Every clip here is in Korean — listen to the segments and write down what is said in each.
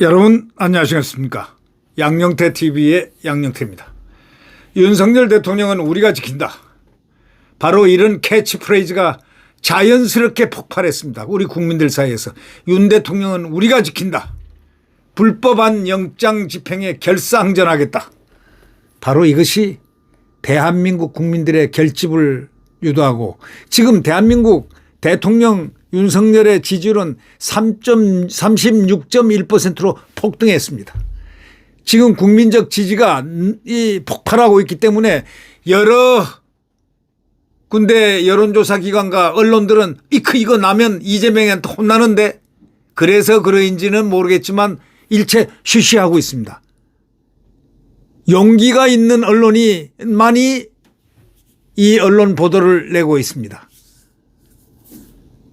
여러분 안녕하십니까 양영태 TV의 양영태입니다. 윤석열 대통령은 우리가 지킨다. 바로 이런 캐치프레이즈가 자연스럽게 폭발했습니다. 우리 국민들 사이에서 윤 대통령은 우리가 지킨다. 불법한 영장 집행에 결사항전하겠다. 바로 이것이 대한민국 국민들의 결집을 유도하고 지금 대한민국 대통령 윤석열의 지지율은 36.1%로 폭등했습니다. 지금 국민적 지지가 이 폭발하고 있기 때문에 여러 군대 여론조사 기관과 언론들은 이크 이거 나면 이재명한테 혼나는데 그래서 그러인지는 모르겠지만 일체 쉬쉬하고 있습니다. 용기가 있는 언론이 많이 이 언론 보도를 내고 있습니다.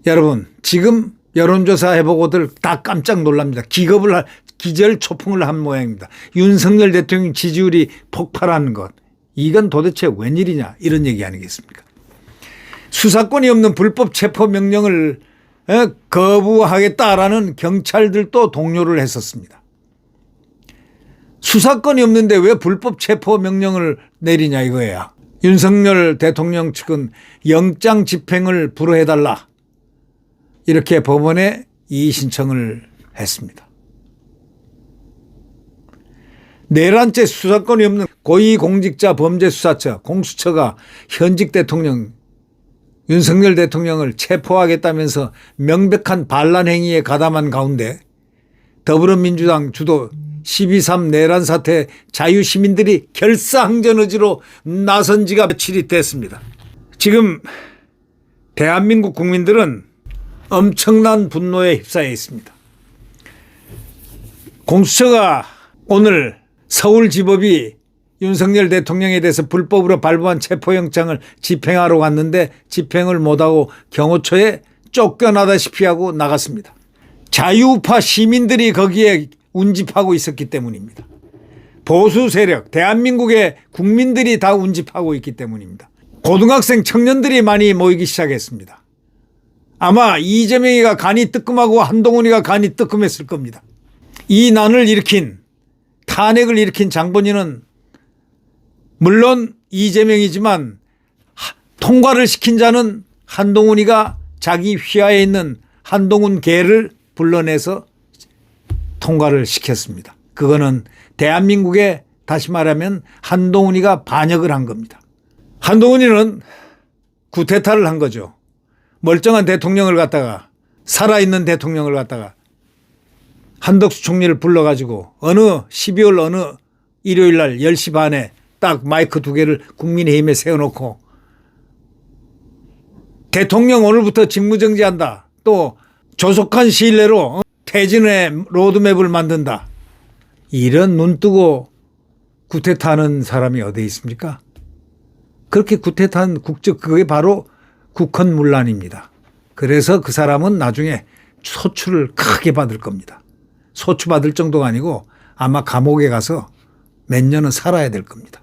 여러분 지금 여론조사 해보고들 다 깜짝 놀랍니다. 기겁을 할, 기절 초풍을 한 모양입니다. 윤석열 대통령 지지율이 폭발하는 것 이건 도대체 웬일이냐 이런 얘기 아니겠습니까? 수사권이 없는 불법 체포 명령을 어, 거부하겠다라는 경찰들도 동료를 했었습니다. 수사권이 없는데 왜 불법 체포 명령을 내리냐 이거야. 윤석열 대통령 측은 영장 집행을 불허해달라. 이렇게 법원에 이의 신청을 했습니다. 내란죄 수사권이 없는 고위공직자 범죄수사처 공수처가 현직 대통령 윤석열 대통령을 체포하겠다면서 명백한 반란 행위에 가담한 가운데 더불어민주당 주도 12.3 내란 사태 자유시민들이 결사항전 의지로 나선 지가 며칠이 됐습니다. 지금 대한민국 국민들은 엄청난 분노에 휩싸여 있습니다. 공수처가 오늘 서울지법이 윤석열 대통령에 대해서 불법으로 발부한 체포영장을 집행하러 갔는데 집행을 못하고 경호처에 쫓겨나다시피 하고 나갔습니다. 자유파 시민들이 거기에 운집하고 있었기 때문입니다. 보수 세력, 대한민국의 국민들이 다 운집하고 있기 때문입니다. 고등학생 청년들이 많이 모이기 시작했습니다. 아마 이재명이가 간이 뜨끔하고 한동훈이가 간이 뜨끔했을 겁니다. 이 난을 일으킨 탄핵을 일으킨 장본인은 물론 이재명이지만 통과를 시킨 자는 한동훈이가 자기 휘하에 있는 한동훈 개를 불러내서 통과를 시켰습니다. 그거는 대한민국에 다시 말하면 한동훈이가 반역을 한 겁니다. 한동훈이는 구테타를 한 거죠. 멀쩡한 대통령을 갖다가 살아있는 대통령을 갖다가 한덕수 총리를 불러가지고 어느 12월 어느 일요일 날 10시 반에 딱 마이크 두 개를 국민의힘에 세워놓고 대통령 오늘부터 직무정지한다. 또 조속한 시일 내로 퇴진의 로드맵을 만든다. 이런 눈 뜨고 구태타는 사람이 어디 있습니까? 그렇게 구태탄 국적 그게 바로 국헌문란입니다. 그래서 그 사람은 나중에 소출을 크게 받을 겁니다. 소추 받을 정도가 아니고 아마 감옥에 가서 몇 년은 살아야 될 겁니다.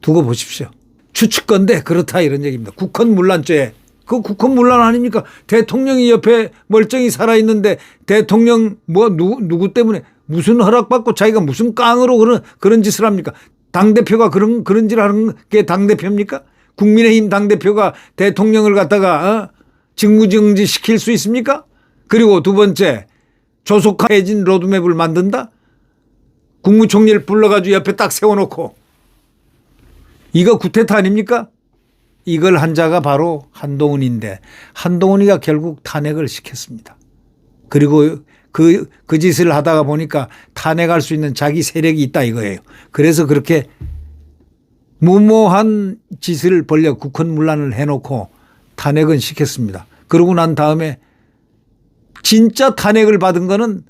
두고 보십시오. 추측건데 그렇다 이런 얘기입니다. 국헌문란죄. 그 국헌문란 아닙니까? 대통령이 옆에 멀쩡히 살아있는데 대통령 뭐 누구, 누구 때문에 무슨 허락받고 자기가 무슨 깡으로 그런, 그런 짓을 합니까? 당대표가 그런, 그런 짓을 하는 게 당대표입니까? 국민의힘 당대표가 대통령을 갖다가, 어? 직무정지 시킬 수 있습니까? 그리고 두 번째, 조속해진 로드맵을 만든다? 국무총리를 불러가지고 옆에 딱 세워놓고 이거 구태타 아닙니까? 이걸 한 자가 바로 한동훈인데 한동훈이가 결국 탄핵을 시켰습니다. 그리고 그, 그 짓을 하다가 보니까 탄핵할 수 있는 자기 세력이 있다 이거예요. 그래서 그렇게 무모한 짓을 벌려 국헌문란을 해놓고 탄핵은 시켰습니다. 그러고 난 다음에 진짜 탄핵을 받은 거는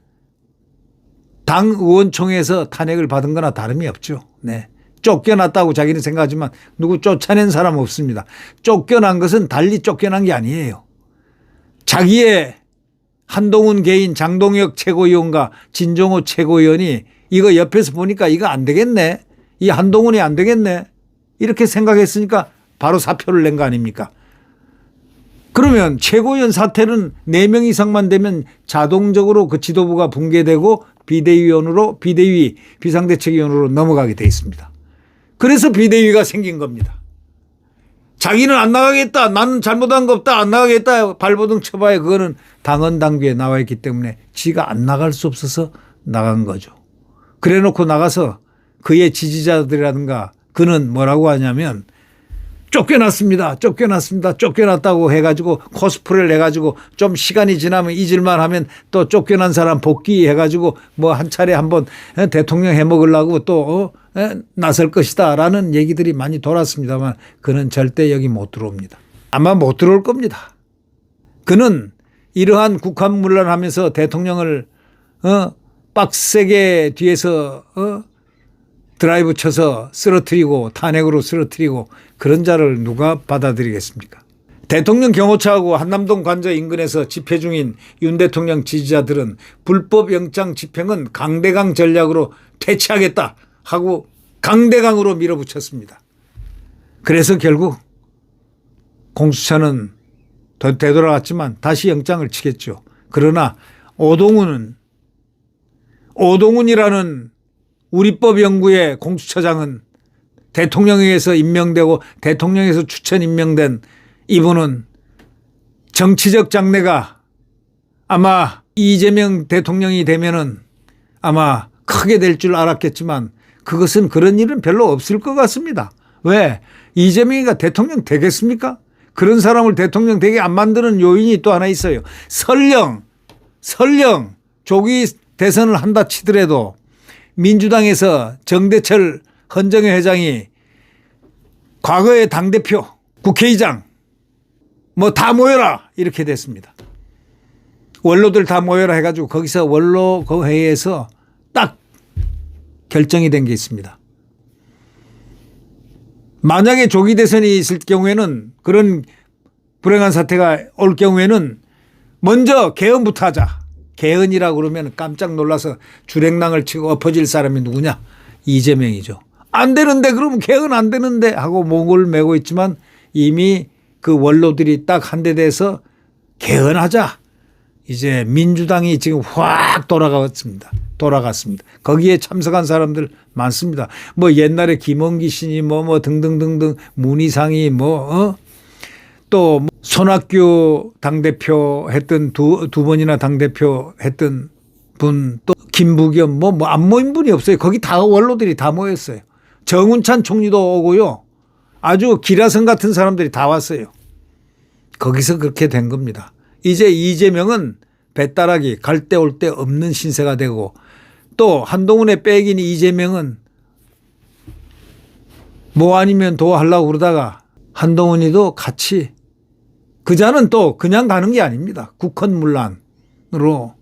당 의원총회에서 탄핵을 받은 거나 다름이 없죠. 네. 쫓겨났다고 자기는 생각하지만 누구 쫓아낸 사람 없습니다. 쫓겨난 것은 달리 쫓겨난 게 아니에요. 자기의 한동훈 개인 장동혁 최고위원과 진종호 최고위원이 이거 옆에서 보니까 이거 안 되겠네. 이 한동훈이 안 되겠네. 이렇게 생각했으니까 바로 사표를 낸 거 아닙니까? 그러면 최고위원 사태는 4명 이상만 되면 자동적으로 그 지도부가 붕괴되고 비대위원으로 비대위 비상대책위원으로 넘어가게 돼 있습니다. 그래서 비대위가 생긴 겁니다. 자기는 안 나가겠다. 나는 잘못한 거 없다. 안 나가겠다. 발버둥 쳐봐야 그거는 당헌 당규에 나와 있기 때문에 지가 안 나갈 수 없어서 나간 거죠. 그래 놓고 나가서 그의 지지자들이라든가 그는 뭐라고 하냐면 쫓겨났습니다. 쫓겨났습니다. 쫓겨났다고 해가지고 코스프레를 해가지고 좀 시간이 지나면 잊을만 하면 또 쫓겨난 사람 복귀해가지고 뭐 한 차례 한번 대통령 해먹으려고 또 어? 에? 나설 것이다 라는 얘기들이 많이 돌았습니다만 그는 절대 여기 못 들어옵니다. 아마 못 들어올 겁니다. 그는 이러한 국한 문란하면서 대통령을 어? 빡세게 뒤에서 어? 드라이브 쳐서 쓰러뜨리고 탄핵으로 쓰러뜨리고 그런 자를 누가 받아들이겠습니까? 대통령 경호처하고 한남동 관저 인근에서 집회 중인 윤 대통령 지지자들은 불법 영장 집행은 강대강 전략으로 퇴치하겠다 하고 강대강으로 밀어붙였습니다. 그래서 결국 공수처는 더 되돌아갔지만 다시 영장을 치겠죠. 그러나 오동훈은 오동훈이라는 우리법 연구의 공수처장은 대통령에게서 임명되고 대통령에서 추천 임명된 이분은 정치적 장래가 아마 이재명 대통령이 되면은 아마 크게 될 줄 알았겠지만 그것은 그런 일은 별로 없을 것 같습니다. 왜? 이재명이가 대통령 되겠습니까? 그런 사람을 대통령 되게 안 만드는 요인이 또 하나 있어요. 설령, 설령 조기 대선을 한다 치더라도 민주당에서 정대철 헌정회 회장이 과거의 당대표, 국회의장 뭐 다 모여라 이렇게 됐습니다. 원로들 다 모여라 해가지고 거기서 원로 그 회의에서 딱 결정이 된 게 있습니다. 만약에 조기 대선이 있을 경우에는 그런 불행한 사태가 올 경우에는 먼저 개헌부터 하자. 개헌이라고 그러면 깜짝 놀라서 주랭랑을 치고 엎어질 사람이 누구냐? 이재명이죠. 안 되는데 그러면 개헌 안 되는데 하고 목을 메고 있지만 이미 그 원로들이 딱 한 대 돼서 개헌하자. 이제 민주당이 지금 확 돌아갔습니다. 돌아갔습니다. 거기에 참석한 사람들 많습니다. 뭐 옛날에 김원기 씨니 뭐뭐 등등등등 문희상이 뭐 어? 또 손학규 당대표 했던 두, 두 번이나 당대표 했던 분 또 김부겸 뭐, 뭐 안 모인 분이 없어요. 거기 다 원로들이 다 모였어요. 정운찬 총리도 오고요. 아주 기라성 같은 사람들이 다 왔어요. 거기서 그렇게 된 겁니다. 이제 이재명은 배따라기 갈 때 올 때 없는 신세가 되고 또 한동훈의 백인 이재명은 뭐 아니면 도 하려고 그러다가 한동훈이도 같이 그자는 또 그냥 가는 게 아닙니다. 국헌문란으로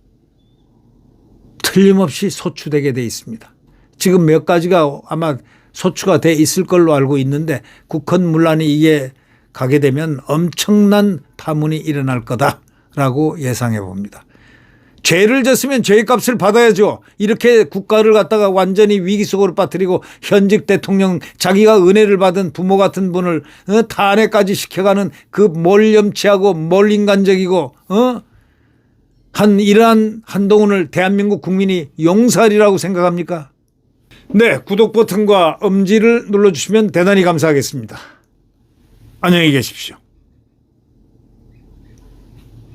틀림없이 소추되게 돼 있습니다. 지금 몇 가지가 아마 소추가 돼 있을 걸로 알고 있는데 국헌문란이 이게 가게 되면 엄청난 파문이 일어날 거다라고 예상해 봅니다. 죄를 졌으면 죄값을 받아야죠. 이렇게 국가를 갖다가 완전히 위기 속으로 빠뜨리고 현직 대통령 자기가 은혜를 받은 부모 같은 분을 어? 탄핵까지 시켜가는 그뭘 염치하고 뭘 인간적이고 어? 한 이러한 한동훈을 대한민국 국민이 용살이라고 생각합니까? 네, 구독 버튼과 엄지를 눌러주시면 대단히 감사하겠습니다. 안녕히 계십시오.